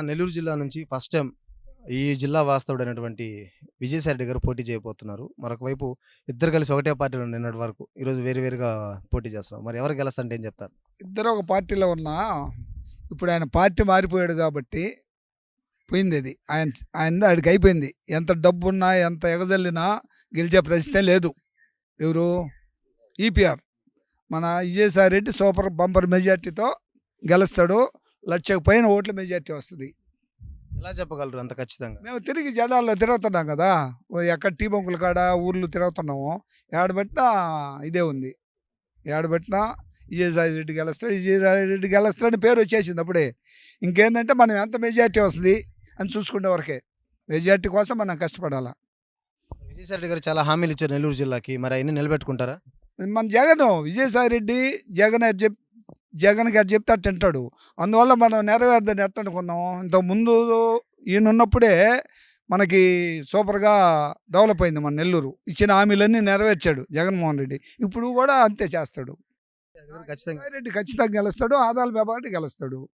నెల్లూరు జిల్లా నుంచి first time ఈ జిల్లా వాస్తవుడైనటువంటి విజయసాయి రెడ్డి గారు పోటీ చేయబోతున్నారు. మరొక వైపు ఇద్దరు కలిసి ఒకటే పార్టీలో నిన్నటి వరకు ఈరోజు వేరు వేరుగా పోటీ చేస్తున్నారు. మరి ఎవరు గెలుస్తారంటే ఏం చెప్తారు? ఇద్దరు ఒక పార్టీలో ఉన్నా ఇప్పుడు ఆయన పార్టీ మారిపోయాడు కాబట్టి పోయింది అది. ఆయన ఆయన ఆడికి అయిపోయింది. ఎంత డబ్బు ఉన్నా ఎంత ఎగజల్లినా గెలిచే ప్రశ్నే లేదు. ఎవరు? ఈపీఆర్. మన విజయసాయి రెడ్డి సూపర్ బంపర్ మెజార్టీతో గెలుస్తాడు. లక్షకు పైన ఓట్ల మెజార్టీ వస్తుంది. ఎలా చెప్పగలరు అంత ఖచ్చితంగా? మేము తిరిగి జనాల్లో తిరుగుతున్నాం కదా ఎక్కడ టీ బంకుల కాడ ఊర్లు తిరుగుతున్నాము ఏడబెట్టినా ఇదే ఉంది. ఏడబెట్టినా విజయసాయి రెడ్డి గెలుస్తాడు విజయసాయి రెడ్డి గెలుస్తాడని పేరు వచ్చేసింది అప్పుడే. ఇంకేందంటే మనం ఎంత మెజార్టీ వస్తుంది అని చూసుకునే వరకే. మెజార్టీ కోసం మనం కష్టపడాలా. విజయసాయి రెడ్డి గారు చాలా హామీలు ఇచ్చారు నెల్లూరు జిల్లాకి. మరి అవన్నీ నిలబెట్టుకుంటారా? మన జగన్ విజయసాయి రెడ్డి జగన్ చెప్ జగన్ గారు చెప్తే తింటాడు అందువల్ల మనం నెరవేరదని ఎట్ట అనుకున్నాం? ఇంతకు ముందు ఈయన ఉన్నప్పుడే మనకి సూపర్గా డెవలప్ అయింది మన నెల్లూరు. ఇచ్చిన హామీలన్నీ నెరవేర్చాడు జగన్మోహన్ రెడ్డి. ఇప్పుడు కూడా అంతే చేస్తాడు. ఖచ్చితంగా. రెడ్డి ఖచ్చితంగా గెలుస్తాడు ఆదాల వ్యాపారి గెలుస్తాడు.